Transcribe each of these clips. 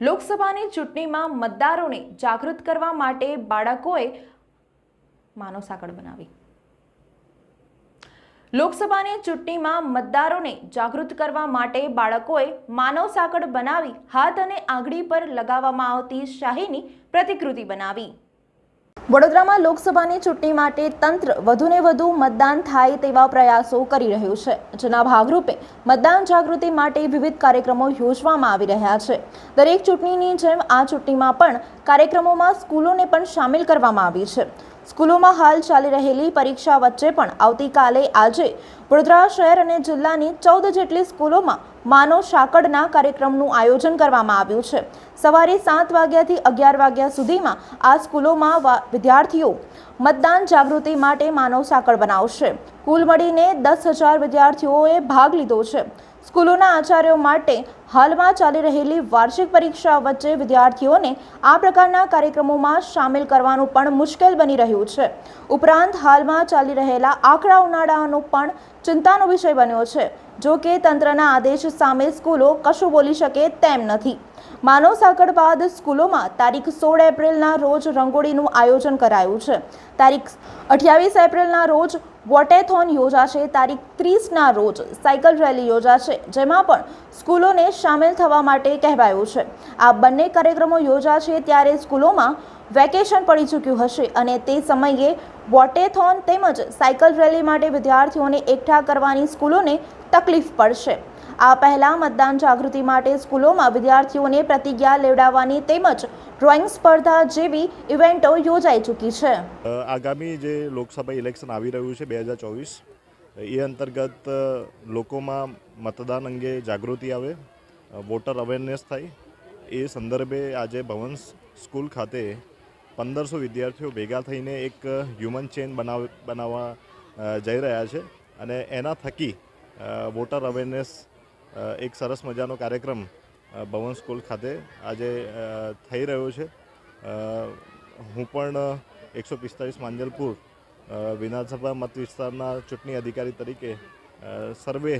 લોકસભાની ચૂંટણીમાં મતદારોને જાગૃત કરવા માટે બાળકોએ માનવ સાંકળ બનાવી. લોકસભાની ચૂંટણીમાં મતદારોને જાગૃત કરવા માટે બાળકોએ માનવ સાંકળ બનાવી હાથ અને આંગળી પર લગાવવામાં આવતી શાહીની પ્રતિકૃતિ બનાવી. વડોદરામાં લોકસભાની ચૂંટણી માટે તંત્ર વધુને વધુ મતદાન થાય તેવા પ્રયાસો કરી રહ્યું છે. જેના ભાગરૂપે મતદાન જાગૃતિ માટે વિવિધ કાર્યક્રમો યોજવામાં આવી રહ્યા છે. દરેક ચૂંટણીની જેમ આ ચૂંટણીમાં પણ કાર્યક્રમોમાં સ્કૂલોને પણ સામેલ કરવામાં આવી છે. સ્કૂલોમાં હાલ ચાલી રહેલી પરીક્ષા વચ્ચે પણ આવતીકાલે આજે વડોદરા શહેર અને જિલ્લાની ચૌદ જેટલી સ્કૂલોમાં માનવ સાંકળના કાર્યક્રમનું આયોજન કરવામાં આવ્યું છે. સવારે સાત વાગ્યાથી અગિયાર વાગ્યા સુધીમાં આ સ્કૂલોમાં વિદ્યાર્થીઓ મતદાન જાગૃતિ માટે માનવ સાંકળ બનાવશે. કુલ મળીને દસ હજાર વિદ્યાર્થીઓએ ભાગ લીધો છે. સ્કૂલોના આચાર્યો માટે હાલમાં ચાલી રહેલી વાર્ષિક પરીક્ષા વચ્ચે વિદ્યાર્થીઓને આ પ્રકારના કાર્યક્રમોમાં સામેલ કરવાનું પણ મુશ્કેલ બની રહ્યું છે. ઉપરાંત હાલમાં ચાલી રહેલા આકરા ઉનાળાનો પણ ચિંતાનો વિષય બન્યો છે. જો કે તંત્રના આદેશ સામે સ્કૂલો કશું બોલી શકે તેમ નથી. માનવ સાંકળ બાદ સ્કૂલોમાં તારીખ સોળ એપ્રિલના રોજ રંગોળીનું આયોજન કરાયું છે. તારીખ અઠ્યાવીસ એપ્રિલના રોજ વોટેથોન યોજાશે, તારીખ ત્રીસના રોજ સાયકલ રેલી યોજાશે, જેમાં પણ સ્કૂલોને સામેલ થવા માટે કહેવાયું છે. આ બંને કાર્યક્રમો યોજાશે ત્યારે સ્કૂલોમાં વેકેશન પડી ચૂક્યું હશે અને તે સમયે વોટેથોન તેમજ સાયકલ રેલી માટે વિદ્યાર્થીઓને એકઠા કરવાની સ્કૂલોને તકલીફ પડશે. આ પહેલા મતદાન જાગૃતિ માટે સ્કૂલોમાં વિદ્યાર્થીઓને પ્રતિજ્ઞા લેવડાવવાની તેમજ ડ્રોઈંગ સ્પર્ધા જેવી ઇવેન્ટો યોજાઈ ચૂકી છે. આગામી જે લોકસભા ઇલેક્શન આવી રહ્યું છે બે હજાર ચોવીસ એ અંતર્ગત લોકોમાં મતદાન અંગે જાગૃતિ આવે વોટર અવેરનેસ થાય. એ સંદર્ભે આજે ભવન સ્કૂલ ખાતે પંદરસો વિદ્યાર્થીઓ ભેગા થઈને એક હ્યુમન ચેન બનાવ, બનાવવા જઈ રહ્યા છે. અને એના થકી વોટર અવેરનેસ એક સરસ મજાનો કાર્યક્રમ ભવન સ્કૂલ ખાતે આજે થઈ રહ્યો છે. હું પણ એકસો પિસ્તાળીસ માંજલપુર વિધાનસભા મત વિસ્તારના ચૂંટણી અધિકારી તરીકે સર્વે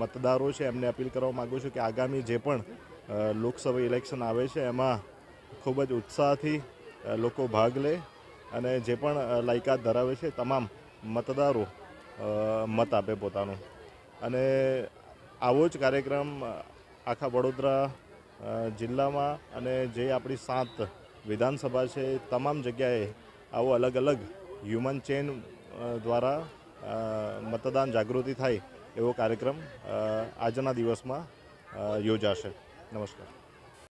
મતદારો છે, એમને અપીલ કરવા માગું છું કે આગામી જે પણ લોકસભા ઇલેક્શન આવે છે, એમાં ખૂબ જ ઉત્સાહથી લોકો ભાગ લે અને જે પણ લાયકાત ધરાવે છે, તમામ મતદારો મત આપે પોતાનો. અને આવો જ કાર્યક્રમ આખા વડોદરા જિલ્લામાં અને જે આપણી સાત વિધાનસભા છે તમામ જગ્યાએ આવો અલગ અલગ હ્યુમન ચેન દ્વારા મતદાન જાગૃતિ થાય એવો કાર્યક્રમ આજના દિવસમાં યોજાશે. નમસ્કાર.